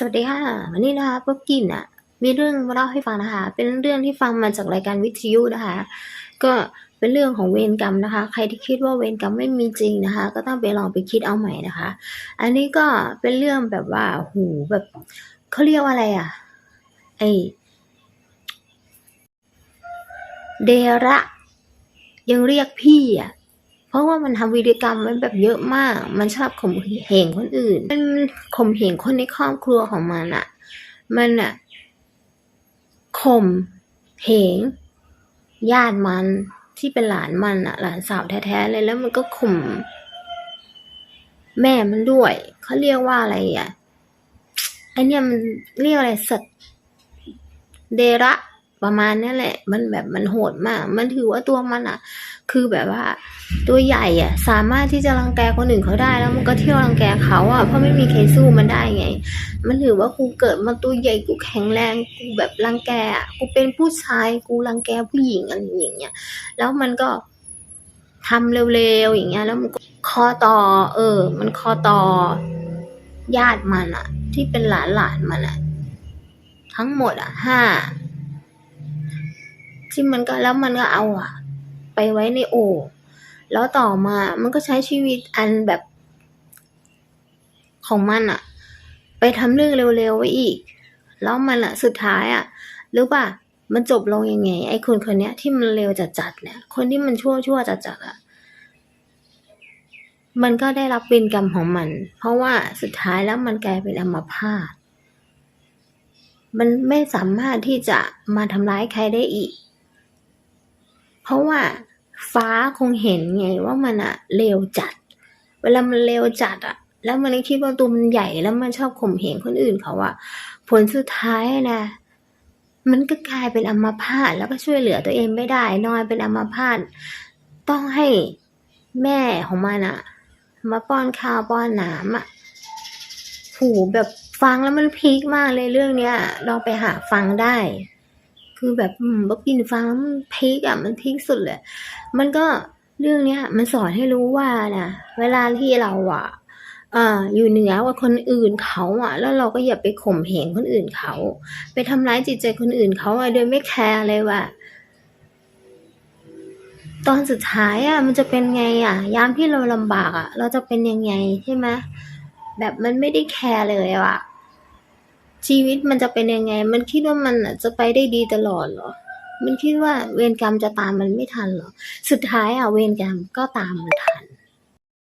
สวัสดีค่ะ วันนี้นะคะป๊อบกินอะ มีเรื่องมาเล่าให้ฟังนะคะ เป็นเรื่องที่ฟังมาจากรายการวิทยุนะคะ ก็เป็นเรื่องของเวรกรรมนะคะ ใครที่คิดว่าเวรกรรมไม่มีจริงนะคะ ก็ต้องไปลองไปคิดเอาใหม่นะคะ อันนี้ก็เป็นเรื่องแบบว่าหูแบบเขาเรียกว่าอะไรอะไอเดระยังเรียกพี่อะ เพราะว่ามันทำวีกรรมไว้แบบเยอะมาก มันชอบข่มเหงคนอื่น มันข่มเหงคนในครอบครัวของมันอะมันอะข่มเหงญาติมันที่เป็นหลานมันอะหลานสาวแท้ๆเลยแล้วมันก็ข่มแม่มันด้วยเขาเรียกว่าอะไรอะไอเนี่ยมันเรียกอะไรสัตว์เดระประมาณนี้แหละ มันแบบมันโหดมาก มันถือว่าตัวมันอะ คือแบบว่า ตัวใหญ่อะสามารถที่จะรังแกคนอื่นเขาได้แล้วมันก็เที่ยวรังแกเขาอะเพราะไม่มีใครสู้มันได้ไง มันถือว่ากูเกิดมาตัวใหญ่กูแข็งแรงกูแบบรังแกอะกูเป็นผู้ชายกูรังแกผู้หญิงอะไรอย่างเงี้ยแล้วมันก็ทำเร็วๆอย่างเงี้ย แล้วมันก็คอต่อ เออ มันคอต่อญาติมันอะที่เป็นหลานหลานมันอะทั้งหมดอะห้าที่มันก็แล้วมันก็เอาอะ ไปไว้ในโอ่งแล้วต่อมามันก็ใช้ชีวิตอันแบบ ของมันอะไปทำเรื่องเร็วๆไว้อีก แล้วมันอะสุดท้ายอะรู้ป่ะมันจบลงยังไง ไอ้คนคนเนี้ยที่มันเร็วจัดๆเนี่ย คนที่มันชั่วชั่วๆจัดๆอะมันก็ได้รับเวรกรรมของมัน เพราะว่าสุดท้ายแล้วมันกลายเป็นอัมพาตมันไม่สามารถที่จะมาทำร้ายใครได้อีก เพราะว่า ฟ้าคงเห็นไงว่ามันอะเร็วจัด เวลามันเร็วจัดอะแล้วมันคิดว่าตัวมันใหญ่แล้วมันชอบข่มเหงคนอื่นเขาอะผลสุดท้ายนะมันก็กลายเป็นอัมพาตแล้วก็ช่วยเหลือตัวเองไม่ได้ นอนเป็นอัมพาตต้องให้แม่ของมันอะมาป้อนข้าวป้อนน้ำอะหูแบบฟังแล้วมันพีคมากเลยเรื่องเนี้ยลองไปหาฟังได้ คือแบบอืมบ๊อบกินฟังมันพีคอะมันพีคสุดเลย มันก็เรื่องเนี้ย มันสอนให้รู้ว่านะเวลาที่เราอะเอ่ออยู่เหนือกว่าคนอื่นเขาอะแล้วเราก็อย่าไปข่มเหงคนอื่นเขา ไปทำร้ายจิตใจคนอื่นเขาอะโดยไม่แคร์เลยว่าตอนสุดท้ายอะมันจะเป็นไงอะยามที่เราลำบากอะเราจะเป็นยังไงใช่ไหมแบบมันไม่ได้แคร์เลยอะ ชีวิตมันจะเป็นยังไง มันคิดว่ามันจะไปได้ดีตลอดเหรอ มันคิดว่าเวรกรรมจะตามมันไม่ทันเหรอ สุดท้ายอะเวรกรรมก็ตามมันทัน